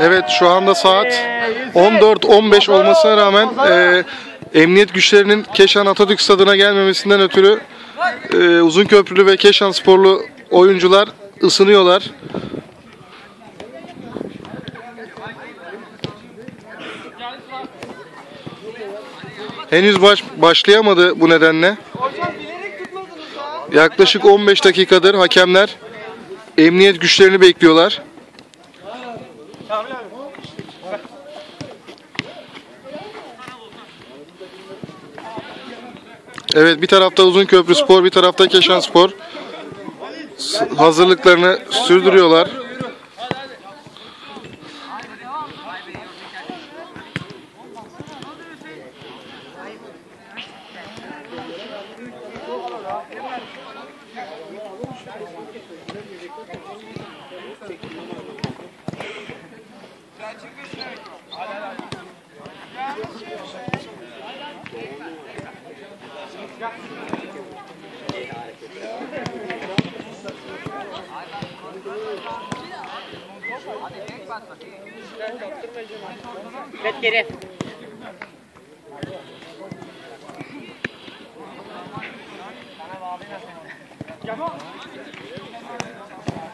Evet şu anda saat 14.15 olmasına rağmen e, emniyet güçlerinin Keşan Atatürk Stadı'na gelmemesinden ötürü e, uzun köprülü ve Keşan sporlu oyuncular ısınıyorlar. Henüz baş, başlayamadı bu nedenle. Yaklaşık 15 dakikadır hakemler emniyet güçlerini bekliyorlar. Evet bir tarafta Uzunköprü Spor, bir tarafta Keşan Spor hazırlıklarını sürdürüyorlar. Red geri. Jadi, ini memang memang.